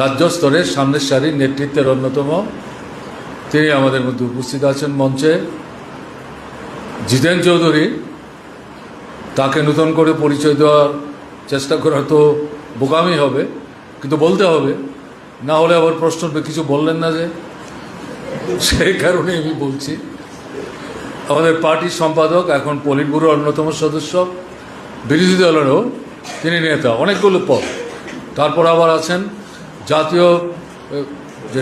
রাজ্য স্তরের সামনের সারির নেতৃত্বের অন্যতম। তিনি আমাদের মধ্যে উপস্থিত আছেন মঞ্চে। জিতেন চৌধুরী তাকে নতুন করে পরিচয় দেওয়ার চেষ্টা করা তো বোকামি হবে, কিন্তু বলতে হবে। না হলে আবার প্রশ্ন কিছু বললেন না যে? সেই কারণে আমি বলছি। আমাদের পার্টির সম্পাদক, এখন পলিট অন্যতম সদস্য, বিরোধী দলেরও তিনি নেতা, অনেকগুলো পদ। তারপর আবার আছেন জাতীয় যে,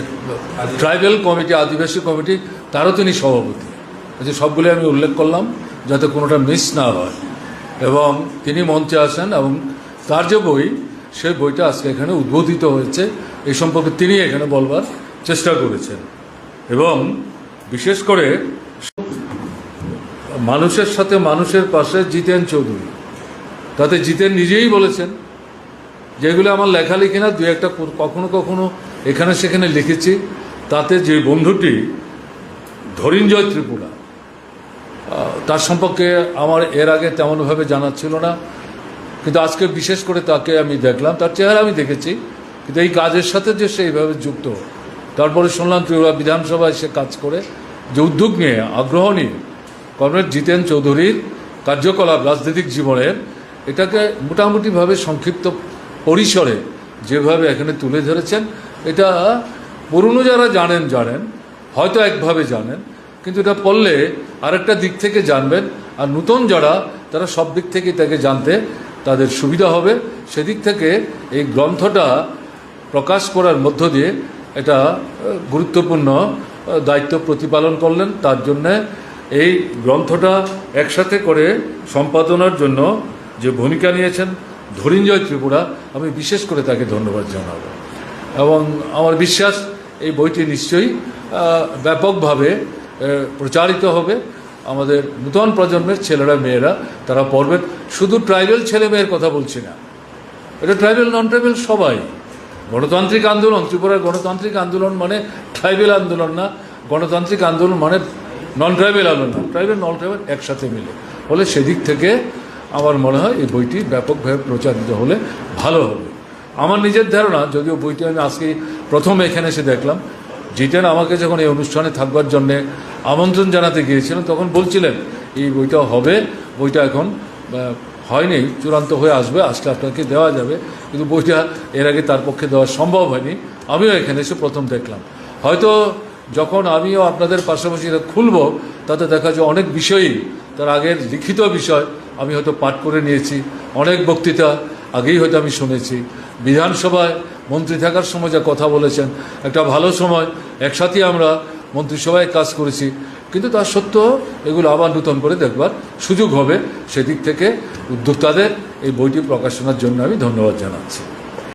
ট্রাইবেল কমিটি, আদিবাসী কমিটি, তারও তিনি সভাপতি। যে সবগুলি আমি উল্লেখ করলাম যাতে কোনোটা মিস না হয়। এবং তিনি মঞ্চে আসেন এবং তার যে বই, সেই বইটা আজকে এখানে উদ্বোধিত হয়েছে। এই সম্পর্কে তিনি এখানে বলবার চেষ্টা করেছেন। এবং বিশেষ করে মানুষের সাথে মানুষের পাশে জিতেন চৌধুরী। তাতে জিতেন নিজেই বলেছেন। যেগুলো আমার লেখালেখি না দু একটা কখনো কখনো এখানে সেখানে লিখেছি। তাতে যে বন্ধুটি ধরিঞ্জয় ত্রিপুরা তার সম্পর্কে আমার এর আগে তেমনভাবে জানা ছিল না। কিন্তু আজকে বিশেষ করে তাকে আমি দেখলাম, তার চেহারা আমি দেখেছি। কিন্তু এই কাজের সাথে যে সে এইভাবে যুক্ত, তারপরে শুনলাম ত্রিপুরা বিধানসভায় সে কাজ করে। যে উদ্যোগ নিয়ে, আগ্রহ নিয়ে, কমরেড জিতেন চৌধুরীর কার্যকলাপ, রাজনৈতিক জীবনের, এটাকে মোটামুটিভাবে সংক্ষিপ্ত পরিসরে যেভাবে এখানে তুলে ধরেছেন, এটা পুরনো যারা জানেন জানেন, হয়তো একভাবে জানেন, কিন্তু এটা পড়লে আরেকটা দিক থেকে জানবেন, আর নতুন যারা, তারা সব দিক থেকে তাকে জানতে তাদের সুবিধা হবে। সেদিক থেকে এই গ্রন্থটা প্রকাশ করার মধ্য দিয়ে এটা গুরুত্বপূর্ণ দায়িত্ব প্রতিপালন করলেন। তার জন্যে এই গ্রন্থটা একসাথে করে সম্পাদনার জন্য যে ভূমিকা নিয়েছেন ধরিঞ্জয় ত্রিপুরা, আমি বিশেষ করে তাকে ধন্যবাদ জানাব। এবং আমার বিশ্বাস, এই বইটি নিশ্চয়ই ব্যাপকভাবে প্রচারিত হবে। আমাদের নূতন প্রজন্মের ছেলেরা, মেয়েরা, তারা পড়বেন শুধু ট্রাইবেল ছেলে মেয়ের কথা বলছি না। এটা ট্রাইবেল নন ট্রাইবেল সবাই। গণতান্ত্রিক আন্দোলন, ত্রিপুরার গণতান্ত্রিক আন্দোলন মানে ট্রাইবেল আন্দোলন না। গণতান্ত্রিক আন্দোলন মানে নন ট্রাইবেল আন্দোলন। ট্রাইবেল নন ট্রাইবেল একসাথে মিলে। ফলে সেদিক থেকে আমার মনে হয় এই বইটি ব্যাপকভাবে প্রচারিত হলে ভালো হবে। আমার নিজের ধারণা, যদিও বইটি আমি আজকে প্রথম এখানে এসে দেখলাম, জিতেন আমাকে যখন এই অনুষ্ঠানে থাকবার জন্যে আমন্ত্রণ জানাতে গিয়েছিলেন, তখন বলছিলেন, এই বইটা হবে, বইটা এখন হয়নি, চূড়ান্ত হয়ে আসবে, আজকে আপনাকে দেওয়া যাবে। কিন্তু বইটা এর আগে তার পক্ষে দেওয়া সম্ভব হয়নি। আমিও এখানে এসে প্রথম দেখলাম। হয়তো যখন আমিও আপনাদের পাশাপাশি এটা খুলব, তাতে দেখা যায় অনেক বিষয়ই তার আগের লিখিত বিষয় আমি হয়তো পাঠ করে নিয়েছি, অনেক বক্তৃতা আগেই হয়তো আমি শুনেছি। বিধানসভায় মন্ত্রী থাকার সময় যা কথা বলেছেন, একটা ভালো সময়, একসাথে আমরা মন্ত্রিসভায় কাজ করেছি। কিন্তু তার সত্ত্বেও এগুলো আবার নূতন করে দেখবার সুযোগ হবে। সেদিক থেকে উদ্যোক্তাদের এই বইটি প্রকাশনার জন্য আমি ধন্যবাদ জানাচ্ছি।